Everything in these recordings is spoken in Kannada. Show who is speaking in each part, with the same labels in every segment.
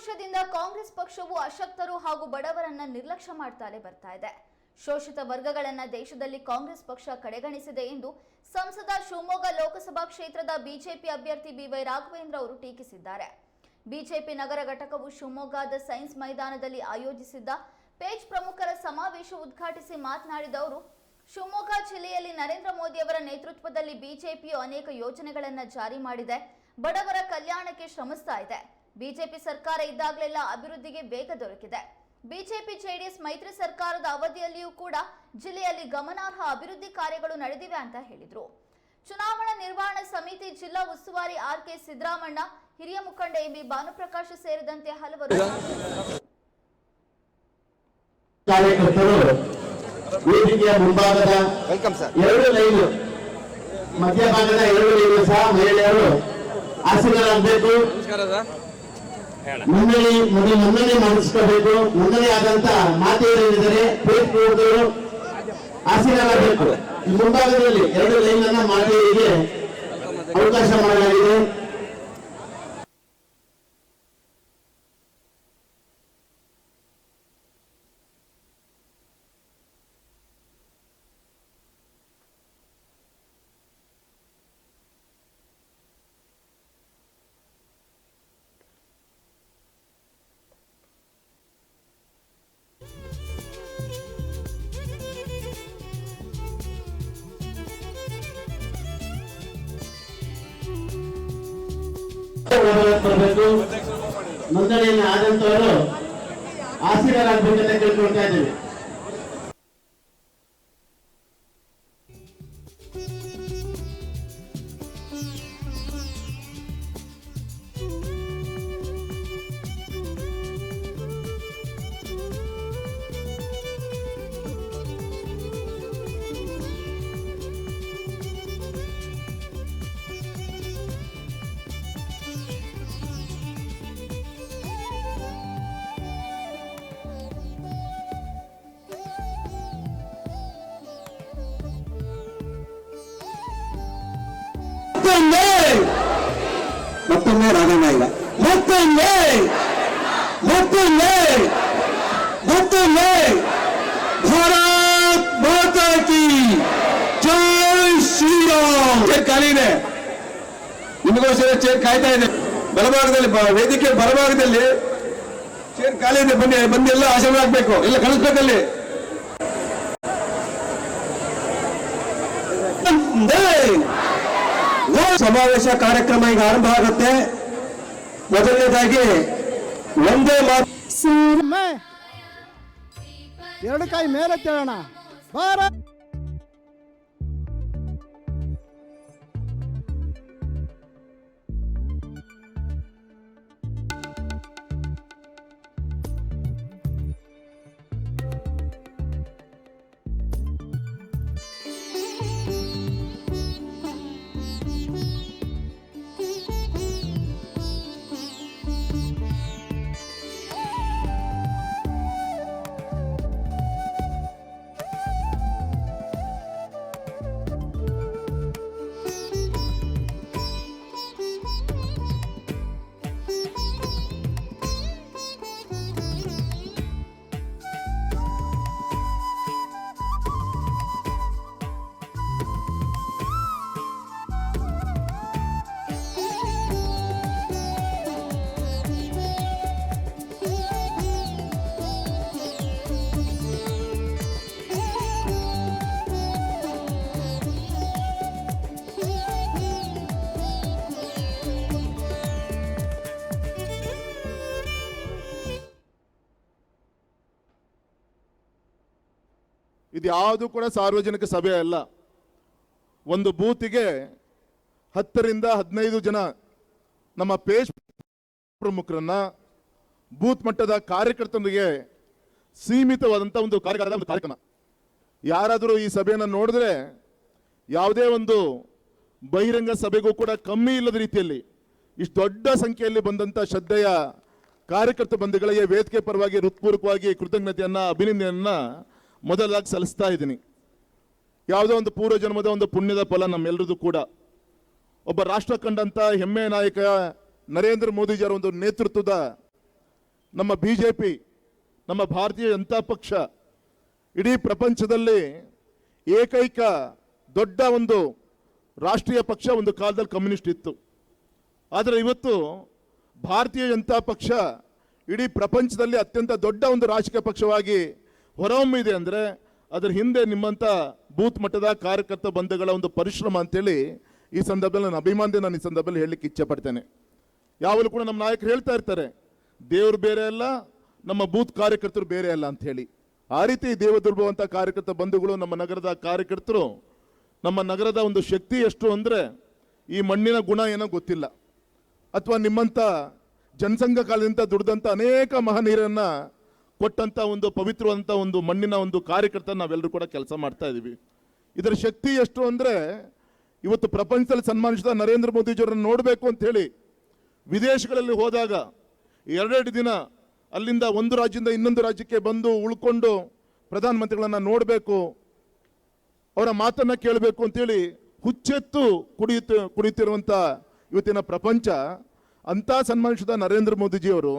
Speaker 1: ವರ್ಷದಿಂದ ಕಾಂಗ್ರೆಸ್ ಪಕ್ಷವು ಅಶಕ್ತರು ಹಾಗೂ ಬಡವರನ್ನ ನಿರ್ಲಕ್ಷ್ಯ ಮಾಡ್ತಾನೆ ಬರ್ತಾ ಇದೆ. ಶೋಷಿತ ವರ್ಗಗಳನ್ನ ದೇಶದಲ್ಲಿ ಕಾಂಗ್ರೆಸ್ ಪಕ್ಷ ಕಡೆಗಣಿಸಿದೆ ಎಂದು ಸಂಸದ ಶಿವಮೊಗ್ಗ ಲೋಕಸಭಾ ಕ್ಷೇತ್ರದ ಬಿಜೆಪಿ ಅಭ್ಯರ್ಥಿ ಬಿವೈ ರಾಘವೇಂದ್ರ ಅವರು ಟೀಕಿಸಿದ್ದಾರೆ. ಬಿಜೆಪಿ ನಗರ ಘಟಕವು ಶಿವಮೊಗ್ಗದ ಸೈನ್ಸ್ ಮೈದಾನದಲ್ಲಿ ಆಯೋಜಿಸಿದ್ದ ಪೇಜ್ ಪ್ರಮುಖರ ಸಮಾವೇಶ ಉದ್ಘಾಟಿಸಿ ಮಾತನಾಡಿದ ಅವರು, ಶಿವಮೊಗ್ಗ ಜಿಲ್ಲೆಯಲ್ಲಿ ನರೇಂದ್ರ ಮೋದಿ ಅವರ ನೇತೃತ್ವದಲ್ಲಿ ಬಿಜೆಪಿಯು ಅನೇಕ ಯೋಜನೆಗಳನ್ನ ಜಾರಿ ಮಾಡಿದೆ. ಬಡವರ ಕಲ್ಯಾಣಕ್ಕೆ ಶ್ರಮಿಸ್ತಾ ಇದೆ. ಬಿಜೆಪಿ ಸರ್ಕಾರ ಇದ್ದಾಗಲೆಲ್ಲ ಅಭಿವೃದ್ಧಿಗೆ ವೇಗ ದೊರಕಿದೆ. ಬಿಜೆಪಿ ಜೆಡಿಎಸ್ ಮೈತ್ರಿ ಸರ್ಕಾರದ ಅವಧಿಯಲ್ಲಿಯೂ ಕೂಡ ಜಿಲ್ಲೆಯಲ್ಲಿ ಗಮನಾರ್ಹ ಅಭಿವೃದ್ಧಿ ಕಾರ್ಯಗಳು ನಡೆದಿವೆ ಅಂತ ಹೇಳಿದ್ರು. ಚುನಾವಣಾ ನಿರ್ವಹಣಾ ಸಮಿತಿ ಜಿಲ್ಲಾ ಉಸ್ತುವಾರಿ ಆರ್ ಕೆ ಸಿದ್ದರಾಮಣ್ಣ ಹಿರಿಯ ಮುಖಂಡ ಎಂ ಬಿ ಭಾನುಪ್ರಕಾಶ್ ಸೇರಿದಂತೆ ಹಲವರು
Speaker 2: ಕಾರ್ಯಕರ್ತರು ವೇದಿಕೆಯ ಮುಂಭಾಗದ
Speaker 3: ವೆಲ್ಕಮ್ ಸರ್
Speaker 2: ಎರಡು ಲೈನ್ ಮಧ್ಯಭಾಗದ ಎರಡು ಲೈನ್ ಸಹ ಮಹಿಳೆಯರು
Speaker 3: ಸರ್
Speaker 2: ನೋಂದಣಿ ಮೊದಲು ನೋಂದಣಿ ಮಾಡಿಸ್ಕೋಬೇಕು. ನೋಂದಣಿ ಆದಂತ ಮಾತೆಯರಿದ್ದಾರೆ ಫೇಸ್ಬುಕ್ದವರು ಆಶೀರ್ವಾದ ಬೇಕು ಮುಂಭಾಗದಲ್ಲಿ ಎರಡು ಲೈನ್ ಅನ್ನ ಮಾತೆಯರಿಗೆ ಅವಕಾಶ ಮಾಡಲಾಗಿದೆ. ಬರಬೇಕು ನೋಂದಣಿಯನ್ನು ಆದಂತವರು ಆಸೀನರಾಗಬೇಕಂತ ಕೇಳ್ಕೊಳ್ತಾ ಇದ್ದೇವೆ.
Speaker 4: ಮತ್ತೊಮ್ಮೆ ಮತ್ತೊಮ್ಮೆ ರಾಘಣ್ಣ ಇಲ್ಲ ಮತ್ತೊಮ್ಮೆ ಮತ್ತೊಮ್ಮೆ ಮತ್ತೊಮ್ಮೆ ಭಾರತ್ ಮಾತಾ ಕಿ ಜೈ ಶ್ರೀರಾಮ್. ಚೇರ್ ಖಾಲಿ ಇದೆ. ನಿಮಗೋಸ್ಕರ ಚೇರ್ ಕಾಯ್ತಾ ಇದೆ. ಬಲಭಾಗದಲ್ಲಿ ವೇದಿಕೆ ಬಲಭಾಗದಲ್ಲಿ ಚೇರ್ ಖಾಲಿ ಇದೆ. ಬನ್ನಿ ಬಂದು ಎಲ್ಲ ಆಶೀರ್ವಾದ ಆಗ್ಬೇಕು ಎಲ್ಲ ಕಳಿಸ್ಬೇಕಲ್ಲಿ. ಸಮಾವೇಶ ಕಾರ್ಯಕ್ರಮ ಈಗ ಆರಂಭ ಆಗುತ್ತೆ. ಮೊದಲನೇದಾಗಿ ಒಂದೇ ಮಾತು.
Speaker 5: ಎರಡು ಕೈ ಮೇಲೆ ಕೇಳೋಣ ಭಾರತ್
Speaker 6: ಇದು ಯಾವುದು ಕೂಡ ಸಾರ್ವಜನಿಕ ಸಭೆ ಅಲ್ಲ. ಒಂದು ಬೂತಿಗೆ ಹತ್ತರಿಂದ ಹದಿನೈದು ಜನ ನಮ್ಮ ಪೇಜ್ ಪ್ರಮುಖರನ್ನು ಬೂತ್ ಮಟ್ಟದ ಕಾರ್ಯಕರ್ತರಿಗೆ ಸೀಮಿತವಾದಂಥ ಒಂದು ಕಾರ್ಯಕ್ರಮದ ಒಂದು ಕಾರ್ಯಕ್ರಮ. ಯಾರಾದರೂ ಈ ಸಭೆಯನ್ನು ನೋಡಿದ್ರೆ ಯಾವುದೇ ಒಂದು ಬಹಿರಂಗ ಸಭೆಗೂ ಕೂಡ ಕಮ್ಮಿ ಇಲ್ಲದ ರೀತಿಯಲ್ಲಿ ಇಷ್ಟು ದೊಡ್ಡ ಸಂಖ್ಯೆಯಲ್ಲಿ ಬಂದಂಥ ಶ್ರದ್ಧೆಯ ಕಾರ್ಯಕರ್ತ ಬಂಧುಗಳಿಗೆ ವೇದಿಕೆ ಪರವಾಗಿ ಹೃತ್ಪೂರ್ವಕವಾಗಿ ಕೃತಜ್ಞತೆಯನ್ನ, ಅಭಿನಂದನೆಯನ್ನ ಮೊದಲಾಗಿ ಸಲ್ಲಿಸ್ತಾ ಇದ್ದೀನಿ. ಯಾವುದೋ ಒಂದು ಪೂರ್ವ ಜನ್ಮದ ಒಂದು ಪುಣ್ಯದ ಫಲ ನಮ್ಮೆಲ್ಲರದು ಕೂಡ. ಒಬ್ಬ ರಾಷ್ಟ್ರ ಕಂಡಂಥ ಹೆಮ್ಮೆಯ ನಾಯಕ ನರೇಂದ್ರ ಮೋದಿಜಿಯವರ ಒಂದು ನೇತೃತ್ವದ ನಮ್ಮ ಬಿ ಜೆ ಪಿ ನಮ್ಮ ಭಾರತೀಯ ಜನತಾ ಪಕ್ಷ ಇಡೀ ಪ್ರಪಂಚದಲ್ಲಿ ಏಕೈಕ ದೊಡ್ಡ ಒಂದು ರಾಷ್ಟ್ರೀಯ ಪಕ್ಷ ಒಂದು ಕಾಲದಲ್ಲಿ ಕಮ್ಯುನಿಸ್ಟ್ ಇತ್ತು. ಆದರೆ ಇವತ್ತು ಭಾರತೀಯ ಜನತಾ ಪಕ್ಷ ಇಡೀ ಪ್ರಪಂಚದಲ್ಲಿ ಅತ್ಯಂತ ದೊಡ್ಡ ಒಂದು ರಾಜಕೀಯ ಪಕ್ಷವಾಗಿ ಹೊರಹೊಮ್ಮಿದೆ ಅಂದರೆ ಅದರ ಹಿಂದೆ ನಿಮ್ಮಂಥ ಬೂತ್ ಮಟ್ಟದ ಕಾರ್ಯಕರ್ತ ಬಂಧುಗಳ ಒಂದು ಪರಿಶ್ರಮ ಅಂತೇಳಿ ಈ ಸಂದರ್ಭದಲ್ಲಿ ನಾನು ಅಭಿಮಾನದಿಂದ ನಾನು ಈ ಸಂದರ್ಭದಲ್ಲಿ ಹೇಳಲಿಕ್ಕೆ ಇಚ್ಛೆ ಪಡ್ತೇನೆ. ಯಾವಾಗಲೂ ಕೂಡ ನಮ್ಮ ನಾಯಕರು ಹೇಳ್ತಾ ಇರ್ತಾರೆ, ದೇವರು ಬೇರೆ ಅಲ್ಲ, ನಮ್ಮ ಬೂತ್ ಕಾರ್ಯಕರ್ತರು ಬೇರೆ ಅಲ್ಲ ಅಂತ ಹೇಳಿ. ಆ ರೀತಿ ದೇವದುರ್ಭವಂಥ ಕಾರ್ಯಕರ್ತ ಬಂಧುಗಳು ನಮ್ಮ ನಗರದ ಕಾರ್ಯಕರ್ತರು, ನಮ್ಮ ನಗರದ ಒಂದು ಶಕ್ತಿ ಎಷ್ಟು ಅಂದರೆ ಈ ಮಣ್ಣಿನ ಗುಣ ಏನೋ ಗೊತ್ತಿಲ್ಲ. ಅಥವಾ ನಿಮ್ಮಂಥ ಜನಸಂಘ ಕಾಲದಿಂದ ದುಡ್ದಂಥ ಅನೇಕ ಮಹನೀಯರನ್ನ ಕೊಟ್ಟಂಥ ಒಂದು ಪವಿತ್ರವಾದಂಥ ಒಂದು ಮಣ್ಣಿನ ಒಂದು ಕಾರ್ಯಕರ್ತ ನಾವೆಲ್ಲರೂ ಕೂಡ ಕೆಲಸ ಮಾಡ್ತಾ ಇದ್ದೀವಿ ಇದರ ಶಕ್ತಿ ಎಷ್ಟು ಅಂದರೆ, ಇವತ್ತು ಪ್ರಪಂಚದಲ್ಲಿ ಸನ್ಮಾನಿಸಿದ ನರೇಂದ್ರ ಮೋದಿಜಿಯವರನ್ನು ನೋಡಬೇಕು ಅಂಥೇಳಿ ವಿದೇಶಗಳಲ್ಲಿ ಹೋದಾಗ ಎರಡೆರಡು ದಿನ ಅಲ್ಲಿಂದ ಒಂದು ರಾಜ್ಯದಿಂದ ಇನ್ನೊಂದು ರಾಜ್ಯಕ್ಕೆ ಬಂದು ಉಳ್ಕೊಂಡು ಪ್ರಧಾನಮಂತ್ರಿಗಳನ್ನು ನೋಡಬೇಕು, ಅವರ ಮಾತನ್ನು ಕೇಳಬೇಕು ಅಂತೇಳಿ ಹುಚ್ಚೆತ್ತು ಕುಡಿಯುತ್ತ ಕುಡಿಯುತ್ತಿರುವಂಥ ಇವತ್ತಿನ ಪ್ರಪಂಚ. ಅಂಥ ಸನ್ಮಾನಿಸಿದ ನರೇಂದ್ರ ಮೋದಿಜಿಯವರು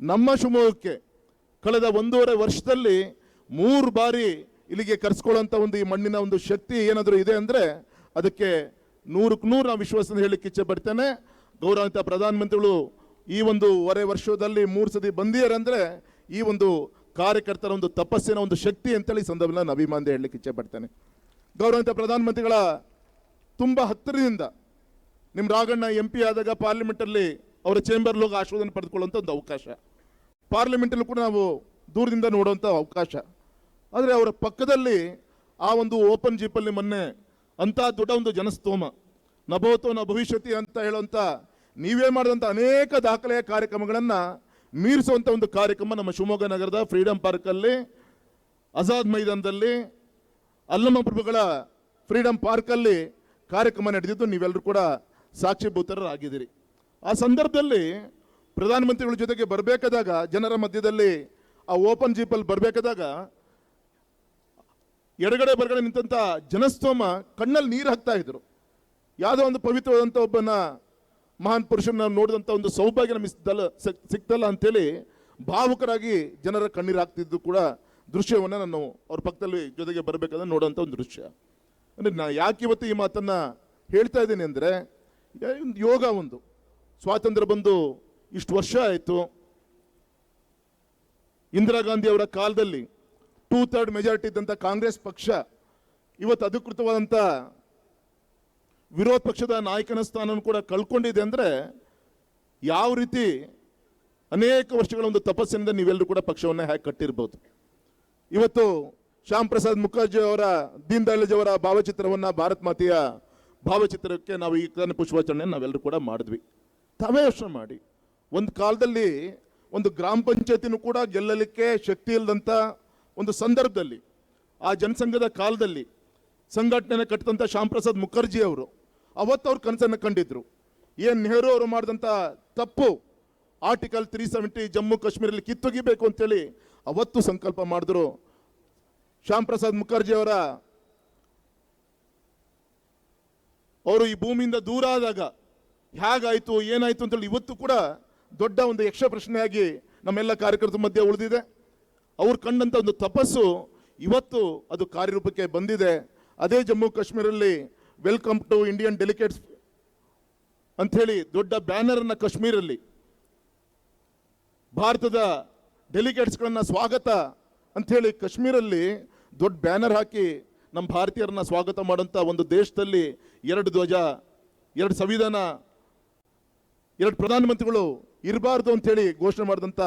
Speaker 6: ನಮ್ಮ ಶಿವಮೊಗ್ಗಕ್ಕೆ ಕಳೆದ ಒಂದೂವರೆ ವರ್ಷದಲ್ಲಿ ಮೂರು ಬಾರಿ ಇಲ್ಲಿಗೆ ಕರೆಸ್ಕೊಳ್ಳೋಂಥ ಒಂದು ಈ ಮಣ್ಣಿನ ಒಂದು ಶಕ್ತಿ ಏನಾದರೂ ಇದೆ ಅಂದರೆ ಅದಕ್ಕೆ ನೂರಕ್ಕೆ ನೂರು ನಾವು ವಿಶ್ವಾಸದಿಂದ ಹೇಳಲಿಕ್ಕೆ ಇಚ್ಛೆ ಪಡ್ತೇನೆ. ಗೌರವಾನ್ವಿತ ಪ್ರಧಾನಮಂತ್ರಿಗಳು, ಈ ಒಂದು ವರೆ ವರ್ಷದಲ್ಲಿ ಮೂರು ಸತಿ ಬಂದಿಯಾರಂದರೆ ಈ ಒಂದು ಕಾರ್ಯಕರ್ತರ ಒಂದು ತಪಸ್ಸಿನ ಒಂದು ಶಕ್ತಿ ಅಂತೇಳಿ ಸಂದರ್ಭದಲ್ಲಿ ನಾನು ಅಭಿಮಾನದ ಹೇಳಲಿಕ್ಕೆ ಇಚ್ಛೆ ಪಡ್ತೇನೆ. ಗೌರವಾನ್ವಿತ ಪ್ರಧಾನಮಂತ್ರಿಗಳ, ತುಂಬ ಹತ್ತಿರದಿಂದ ನಿಮ್ಮ ರಾಘಣ್ಣ ಎಂ ಪಿ ಆದಾಗ ಪಾರ್ಲಿಮೆಂಟಲ್ಲಿ ಅವರ ಚೇಂಬರ್ಲೋಗಿ ಹೋಗಿ ಆಶೀರ್ವಾದನ ಪಡೆದುಕೊಳ್ಳುವಂಥ ಒಂದು ಅವಕಾಶ. ಪಾರ್ಲಿಮೆಂಟಲ್ಲೂ ಕೂಡ ನಾವು ದೂರದಿಂದ ನೋಡುವಂಥ ಅವಕಾಶ. ಆದರೆ ಅವರ ಪಕ್ಕದಲ್ಲಿ ಆ ಒಂದು ಓಪನ್ ಜೀಪಲ್ಲಿ ಮೊನ್ನೆ ಅಂಥ ದೊಡ್ಡ ಒಂದು ಜನಸ್ತೋಮ. ನಭೋತೋ ನ ಭವಿಷ್ಯತಿ ಅಂತ ಹೇಳುವಂಥ ನೀವೇ ಮಾಡಿದಂಥ ಅನೇಕ ದಾಖಲೆಯ ಕಾರ್ಯಕ್ರಮಗಳನ್ನು ಮೀರಿಸುವಂಥ ಒಂದು ಕಾರ್ಯಕ್ರಮ ನಮ್ಮ ಶಿವಮೊಗ್ಗ ನಗರದ ಫ್ರೀಡಮ್ ಪಾರ್ಕಲ್ಲಿ, ಆಜಾದ್ ಮೈದಾನದಲ್ಲಿ, ಅಲ್ಲಮ್ಮ ಪ್ರಭುಗಳ ಫ್ರೀಡಮ್ ಪಾರ್ಕಲ್ಲಿ ಕಾರ್ಯಕ್ರಮ ನಡೆದಿದ್ದು ನೀವೆಲ್ಲರೂ ಕೂಡ ಸಾಕ್ಷಿಭೂತರಾಗಿದ್ದೀರಿ. ಆ ಸಂದರ್ಭದಲ್ಲಿ ಪ್ರಧಾನಮಂತ್ರಿಗಳ ಜೊತೆಗೆ ಬರಬೇಕಾದಾಗ ಜನರ ಮಧ್ಯದಲ್ಲಿ ಆ ಓಪನ್ ಜೀಪಲ್ಲಿ ಬರಬೇಕಾದಾಗ ಎಡಗಡೆ ಬರಗಡೆ ನಿಂತಂಥ ಜನಸ್ತೋಮ ಕಣ್ಣಲ್ಲಿ ನೀರು ಹಾಕ್ತಾ ಇದ್ರು. ಯಾವುದೋ ಒಂದು ಪವಿತ್ರವಾದಂಥ ಒಬ್ಬನ ಮಹಾನ್ ಪುರುಷನ ನೋಡಿದಂಥ ಒಂದು ಸೌಭಾಗ್ಯ ನಮಗೆ ಸಿಗ್ತಲ್ಲ ಸಿಕ್- ಸಿಕ್ತಲ್ಲ ಅಂತೇಳಿ ಭಾವುಕರಾಗಿ ಜನರ ಕಣ್ಣೀರು ಹಾಕ್ತಿದ್ದು ಕೂಡ ದೃಶ್ಯವನ್ನು ನಾನು ಅವ್ರ ಪಕ್ಕದಲ್ಲಿ ಜೊತೆಗೆ ಬರಬೇಕಾದ್ರೆ ನೋಡೋಂಥ ಒಂದು ದೃಶ್ಯ. ಅಂದರೆ ನಾ ಯಾಕೆ ಇವತ್ತು ಈ ಮಾತನ್ನು ಹೇಳ್ತಾ ಇದ್ದೀನಿ ಅಂದರೆ ಯೋಗ ಒಂದು. ಸ್ವಾತಂತ್ರ್ಯ ಬಂದು ಇಷ್ಟು ವರ್ಷ ಆಯಿತು. ಇಂದಿರಾ ಗಾಂಧಿ ಅವರ ಕಾಲದಲ್ಲಿ ಟೂ ಥರ್ಡ್ ಮೆಜಾರಿಟಿ ಇದ್ದಂಥ ಕಾಂಗ್ರೆಸ್ ಪಕ್ಷ ಇವತ್ತು ಅಧಿಕೃತವಾದಂಥ ವಿರೋಧ ಪಕ್ಷದ ನಾಯಕನ ಸ್ಥಾನವನ್ನು ಕೂಡ ಕಳ್ಕೊಂಡಿದೆ ಅಂದರೆ ಯಾವ ರೀತಿ ಅನೇಕ ವರ್ಷಗಳ ಒಂದು ತಪಸ್ಸಿನಿಂದ ನೀವೆಲ್ಲರೂ ಕೂಡ ಪಕ್ಷವನ್ನು ಹೇಗೆ ಕಟ್ಟಿರ್ಬೋದು. ಇವತ್ತು ಶ್ಯಾಮ್ ಪ್ರಸಾದ್ ಮುಖರ್ಜಿ ಅವರ, ದೀನ್ ಅವರ ಭಾವಚಿತ್ರವನ್ನು ಭಾರತ್ ಮಾತೆಯ ಭಾವಚಿತ್ರಕ್ಕೆ ನಾವು ಈ ಕನ್ನ ಪುಷ್ಪಾಚರಣೆಯನ್ನು ನಾವೆಲ್ಲರೂ ಕೂಡ ಮಾಡಿದ್ವಿ. ತಾವೇ ಯೋಚನೆ ಮಾಡಿ. ಒಂದು ಕಾಲದಲ್ಲಿ ಒಂದು ಗ್ರಾಮ ಪಂಚಾಯತಿನೂ ಕೂಡ ಗೆಲ್ಲಲಿಕ್ಕೆ ಶಕ್ತಿ ಇಲ್ಲದಂಥ ಒಂದು ಸಂದರ್ಭದಲ್ಲಿ, ಆ ಜನಸಂಘದ ಕಾಲದಲ್ಲಿ ಸಂಘಟನೆ ಕಟ್ಟಿದಂಥ ಶ್ಯಾಮ್ ಪ್ರಸಾದ್ ಮುಖರ್ಜಿ ಅವರು, ಅವತ್ತು ಅವ್ರ ಕನಸನ್ನು ಕಂಡಿದ್ದರು ಏನು ನೆಹರು ಅವರು ಮಾಡಿದಂಥ ತಪ್ಪು ಆರ್ಟಿಕಲ್ ತ್ರೀ ಸೆವೆಂಟಿ ಜಮ್ಮು ಕಾಶ್ಮೀರಲ್ಲಿ ಕಿತ್ತೊಗಿಬೇಕು ಅಂತೇಳಿ ಅವತ್ತು ಸಂಕಲ್ಪ ಮಾಡಿದ್ರು ಶ್ಯಾಮ್ ಪ್ರಸಾದ್ ಮುಖರ್ಜಿ ಅವರ. ಅವರು ಈ ಭೂಮಿಯಿಂದ ದೂರ ಆದಾಗ ಹೇಗಾಯಿತು, ಏನಾಯಿತು ಅಂತೇಳಿ ಇವತ್ತು ಕೂಡ ದೊಡ್ಡ ಒಂದು ಯಕ್ಷ ಪ್ರಶ್ನೆಯಾಗಿ ನಮ್ಮೆಲ್ಲ ಕಾರ್ಯಕರ್ತರ ಮಧ್ಯೆ ಉಳಿದಿದೆ. ಅವ್ರು ಕಂಡಂಥ ಒಂದು ತಪಸ್ಸು ಇವತ್ತು ಅದು ಕಾರ್ಯರೂಪಕ್ಕೆ ಬಂದಿದೆ. ಅದೇ ಜಮ್ಮು ಕಾಶ್ಮೀರಲ್ಲಿ ವೆಲ್ಕಮ್ ಟು ಇಂಡಿಯನ್ ಡೆಲಿಕೇಟ್ಸ್ ಅಂಥೇಳಿ ದೊಡ್ಡ ಬ್ಯಾನರನ್ನು ಕಾಶ್ಮೀರಲ್ಲಿ ಭಾರತದ ಡೆಲಿಕೇಟ್ಸ್ಗಳನ್ನು ಸ್ವಾಗತ ಅಂಥೇಳಿ ಕಾಶ್ಮೀರಲ್ಲಿ ದೊಡ್ಡ ಬ್ಯಾನರ್ ಹಾಕಿ ನಮ್ಮ ಭಾರತೀಯರನ್ನ ಸ್ವಾಗತ ಮಾಡೋಂಥ ಒಂದು ದೇಶದಲ್ಲಿ ಎರಡು ಧ್ವಜ, ಎರಡು ಸಂವಿಧಾನ, ಎರಡು ಪ್ರಧಾನಮಂತ್ರಿಗಳು ಇರಬಾರ್ದು ಅಂತೇಳಿ ಘೋಷಣೆ ಮಾಡಿದಂಥ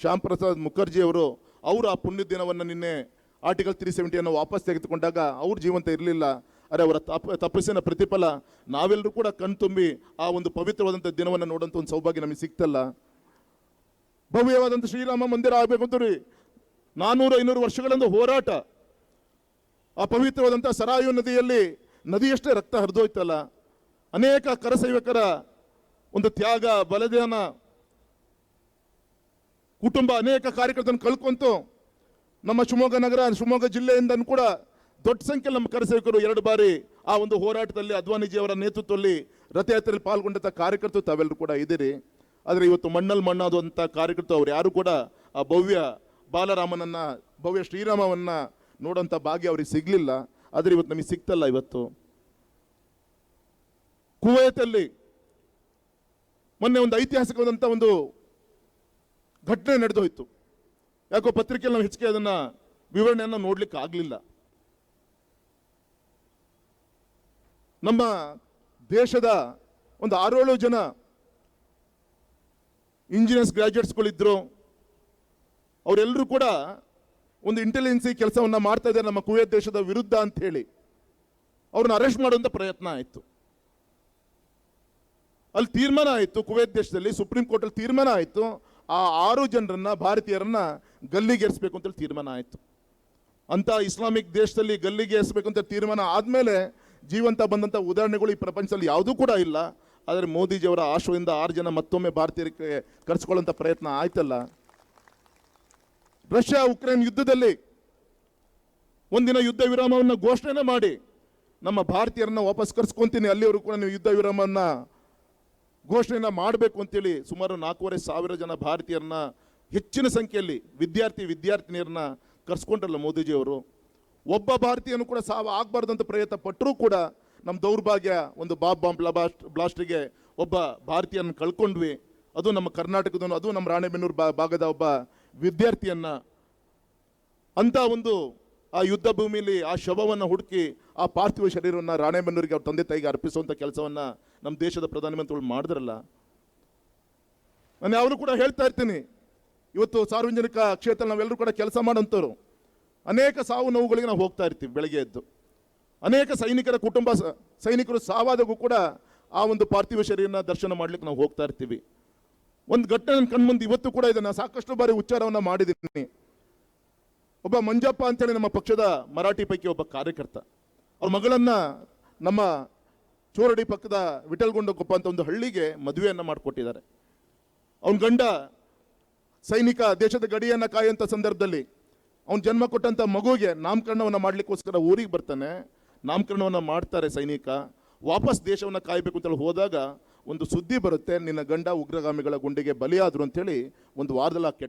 Speaker 6: ಶ್ಯಾಮ್ ಪ್ರಸಾದ್ ಮುಖರ್ಜಿ ಅವರು ಅವರು ಆ ಪುಣ್ಯ ದಿನವನ್ನು ನಿನ್ನೆ ಆರ್ಟಿಕಲ್ ತ್ರೀ ಸೆವೆಂಟಿಯನ್ನು ವಾಪಸ್ ತೆಗೆದುಕೊಂಡಾಗ ಅವ್ರ ಜೀವಂತ ಇರಲಿಲ್ಲ. ಅರೆ ಅವರ ತಪ ತಪಸ್ಸಿನ ಪ್ರತಿಫಲ ನಾವೆಲ್ಲರೂ ಕೂಡ ಕಣ್ತುಂಬಿ ಆ ಒಂದು ಪವಿತ್ರವಾದಂಥ ದಿನವನ್ನು ನೋಡೋಂಥ ಒಂದು ಸೌಭಾಗ್ಯ ನಮಗೆ ಸಿಗ್ತಲ್ಲ. ಭವ್ಯವಾದಂಥ ಶ್ರೀರಾಮ ಮಂದಿರ ಆಗಬೇಕು ಅಂತ ರೀ ನಾನ್ನೂರು ಐನೂರು ವರ್ಷಗಳಿಂದ ಹೋರಾಟ. ಆ ಪವಿತ್ರವಾದಂಥ ಸರಾಯು ನದಿಯಲ್ಲಿ ನದಿಯಷ್ಟೇ ರಕ್ತ ಹರಿದೋಯ್ತಲ್ಲ. ಅನೇಕ ಕರಸೈವಕರ ಒಂದು ತ್ಯಾಗ, ಬಲಿದಾನ ಕುಟುಂಬ ಅನೇಕ ಕಾರ್ಯಕರ್ತರನ್ನು ಕಳ್ಕೊಂತು ನಮ್ಮ ಶಿವಮೊಗ್ಗ ನಗರ, ಶಿವಮೊಗ್ಗ ಜಿಲ್ಲೆಯಿಂದ ಕೂಡ ದೊಡ್ಡ ಸಂಖ್ಯೆಯಲ್ಲಿ ನಮ್ಮ ಕರಸೇವಕರು ಎರಡು ಬಾರಿ ಆ ಒಂದು ಹೋರಾಟದಲ್ಲಿ ಅದ್ವಾನಿಜಿ ಅವರ ನೇತೃತ್ವದಲ್ಲಿ ರಥಯಾತ್ರೆಯಲ್ಲಿ ಪಾಲ್ಗೊಂಡಂಥ ಕಾರ್ಯಕರ್ತರು ತಾವೆಲ್ಲರೂ ಕೂಡ ಇದ್ದೀರಿ. ಆದರೆ ಇವತ್ತು ಮಣ್ಣಲ್ಲಿ ಮಣ್ಣಾದಂಥ ಕಾರ್ಯಕರ್ತರು ಅವ್ರು ಯಾರು ಕೂಡ ಆ ಭವ್ಯ ಬಾಲರಾಮನನ್ನ, ಭವ್ಯ ಶ್ರೀರಾಮವನ್ನ ನೋಡೋಂಥ ಭಾಗ್ಯ ಅವ್ರಿಗೆ ಸಿಗಲಿಲ್ಲ. ಆದರೆ ಇವತ್ತು ನಮಗೆ ಸಿಗ್ತಲ್ಲ ಇವತ್ತು. ಕುವೈತಲ್ಲಿ ಮೊನ್ನೆ ಒಂದು ಐತಿಹಾಸಿಕವಾದಂಥ ಒಂದು ಘಟನೆ ನಡೆದೋಯ್ತು. ಯಾಕೋ ಪತ್ರಿಕೆಯಲ್ಲಿ ನಾವು ಹೆಚ್ಚಿಗೆ ಅದನ್ನ ವಿವರಣೆಯನ್ನು ನೋಡ್ಲಿಕ್ಕೆ ಆಗಲಿಲ್ಲ. ನಮ್ಮ ದೇಶದ ಒಂದು ಆರೇಳು ಜನ ಇಂಜಿನಿಯರ್ಸ್ ಗ್ರಾಜುಯೇಟ್ಸ್ಗಳಿದ್ರು ಅವರೆಲ್ಲರೂ ಕೂಡ ಒಂದು ಇಂಟೆಲಿಜೆನ್ಸಿ ಕೆಲಸವನ್ನ ಮಾಡ್ತಾ ಇದ್ದಾರೆ ನಮ್ಮ ಕುವೇತ್ ದೇಶದ ವಿರುದ್ಧ ಅಂತ ಹೇಳಿ. ಅವ್ರನ್ನ ಅರೆಸ್ಟ್ ಮಾಡುವಂಥ ಪ್ರಯತ್ನ ಆಯಿತು. ಅಲ್ಲಿ ತೀರ್ಮಾನ ಆಯಿತು, ಕುವೇತ್ ದೇಶದಲ್ಲಿ ಸುಪ್ರೀಂ ಕೋರ್ಟಲ್ಲಿ ತೀರ್ಮಾನ ಆಯಿತು. ಆ ಆರು ಜನರನ್ನ, ಭಾರತೀಯರನ್ನ ಗಲ್ಲಿಗೇರಿಸಬೇಕು ಅಂತೇಳಿ ತೀರ್ಮಾನ ಆಯಿತು. ಅಂತ ಇಸ್ಲಾಮಿಕ್ ದೇಶದಲ್ಲಿ ಗಲ್ಲಿಗೇರಿಸಬೇಕು ಅಂತ ತೀರ್ಮಾನ ಆದಮೇಲೆ ಜೀವಂತ ಬಂದಂಥ ಉದಾಹರಣೆಗಳು ಈ ಪ್ರಪಂಚದಲ್ಲಿ ಯಾವುದೂ ಕೂಡ ಇಲ್ಲ. ಆದರೆ ಮೋದಿಜಿಯವರ ಆಶ್ರಯದಿಂದ ಆರು ಜನ ಮತ್ತೊಮ್ಮೆ ಭಾರತೀಯರಿಗೆ ಕರೆಸ್ಕೊಳ್ಳೋಂಥ ಪ್ರಯತ್ನ ಆಯ್ತಲ್ಲ. ರಷ್ಯಾ ಉಕ್ರೇನ್ ಯುದ್ಧದಲ್ಲಿ ಒಂದಿನ ಯುದ್ಧ ವಿರಾಮವನ್ನು ಘೋಷಣೆ ಮಾಡಿ ನಮ್ಮ ಭಾರತೀಯರನ್ನ ವಾಪಸ್ ಕರ್ಸ್ಕೊತೀನಿ ಅಲ್ಲಿವರು ಕೂಡ ನೀವು ಯುದ್ಧ ವಿರಾಮವನ್ನ ಘೋಷಣೆಯನ್ನ ಮಾಡಬೇಕು ಅಂತೇಳಿ ಸುಮಾರು ನಾಲ್ಕೂವರೆ ಸಾವಿರ ಜನ ಭಾರತೀಯರನ್ನ ಹೆಚ್ಚಿನ ಸಂಖ್ಯೆಯಲ್ಲಿ ವಿದ್ಯಾರ್ಥಿ ವಿದ್ಯಾರ್ಥಿನಿಯರನ್ನ ಕರ್ಸ್ಕೊಂಡ್ರಲ್ಲ ಮೋದಿಜಿಯವರು. ಒಬ್ಬ ಭಾರತೀಯನು ಕೂಡ ಸಾವು ಆಗಬಾರ್ದು ಅಂತ ಪ್ರಯತ್ನ ಪಟ್ಟರೂ ಕೂಡ ನಮ್ಮ ದೌರ್ಭಾಗ್ಯ ಒಂದು ಬಾಬ್ ಬಾಂಬ್ ಬ್ಲಾಸ್ಟ್, ಬ್ಲಾಸ್ಟಿಗೆ ಒಬ್ಬ ಭಾರತೀಯನ ಕಳ್ಕೊಂಡ್ವಿ. ಅದು ನಮ್ಮ ಕರ್ನಾಟಕದನು ಅದು ನಮ್ಮ ರಾಣೆಬೆನ್ನೂರು ಬಾ, ಭಾಗದ ಒಬ್ಬ ವಿದ್ಯಾರ್ಥಿಯನ್ನ ಅಂಥ ಒಂದು ಆ ಯುದ್ಧ ಭೂಮಿಯಲ್ಲಿ ಆ ಶವವನ್ನು ಹುಡುಕಿ ಆ ಪಾರ್ಥಿವ ಶರೀರವನ್ನು ರಾಣೆಬೆನ್ನೂರಿಗೆ ಅವ್ರ ತಂದೆ ತಾಯಿಗೆ ಅರ್ಪಿಸುವಂಥ ಕೆಲಸವನ್ನ ನಮ್ಮ ದೇಶದ ಪ್ರಧಾನಮಂತ್ರಿಗಳು ಮಾಡಿದ್ರಲ್ಲ? ನಾನು ಯಾವಾಗಲೂ ಕೂಡ ಹೇಳ್ತಾ ಇರ್ತೀನಿ. ಇವತ್ತು ಸಾರ್ವಜನಿಕ ಕ್ಷೇತ್ರ ನಾವೆಲ್ಲರೂ ಕೂಡ ಕೆಲಸ ಮಾಡೋಂಥವ್ರು ಅನೇಕ ಸಾವು ನೋವುಗಳಿಗೆ ನಾವು ಹೋಗ್ತಾ ಇರ್ತೀವಿ ಬೆಳಗ್ಗೆ ಎದ್ದು. ಅನೇಕ ಸೈನಿಕರ ಕುಟುಂಬ ಸೈನಿಕರು ಸಾವಾದಾಗೂ ಕೂಡ ಆ ಒಂದು ಪಾರ್ಥಿವ ಶರೀರನ ದರ್ಶನ ಮಾಡ್ಲಿಕ್ಕೆ ನಾವು ಹೋಗ್ತಾ ಇರ್ತೀವಿ. ಒಂದು ಘಟನೆ ನನ್ನ ಕಣ್ಮುಂದೆ ಇವತ್ತು ಕೂಡ ಇದನ್ನು ಸಾಕಷ್ಟು ಬಾರಿ ಉಚ್ಚಾರವನ್ನು ಮಾಡಿದ್ದೀನಿ. ಒಬ್ಬ ಮಂಜಪ್ಪ ಅಂತೇಳಿ ನಮ್ಮ ಪಕ್ಷದ ಮರಾಠಿ ಪೈಕಿ ಒಬ್ಬ ಕಾರ್ಯಕರ್ತ. ಅವ್ರ ಮಗಳನ್ನ ನಮ್ಮ ಚೋರಡಿ ಪಕ್ಕದ ವಿಠಲ್ಗೊಂಡಕೊಪ್ಪ ಅಂತ ಒಂದು ಹಳ್ಳಿಗೆ ಮದುವೆಯನ್ನ ಮಾಡಿಕೊಟ್ಟಿದ್ದಾರೆ. ಅವನ ಗಂಡ ಸೈನಿಕ ದೇಶದ ಗಡಿಯನ್ನ ಕಾಯುವಂಥ ಸಂದರ್ಭದಲ್ಲಿ ಅವನು ಜನ್ಮ ಕೊಟ್ಟಂತ ಮಗುಗೆ ನಾಮಕರಣವನ್ನ ಮಾಡ್ಲಿಕ್ಕೋಸ್ಕರ ಊರಿಗೆ ಬರ್ತಾನೆ. ನಾಮಕರಣವನ್ನ ಮಾಡ್ತಾರೆ ಸೈನಿಕ. ವಾಪಸ್ ದೇಶವನ್ನ ಕಾಯಬೇಕು ಅಂತೇಳಿ ಹೋದಾಗ ಒಂದು ಸುದ್ದಿ ಬರುತ್ತೆ. ನಿನ್ನ ಗಂಡ ಉಗ್ರಗಾಮಿಗಳ ಗುಂಡಿಗೆ ಬಲಿಯಾದ್ರು ಅಂತೇಳಿ ಒಂದು ವಾರದಲ್ಲಿ ಆ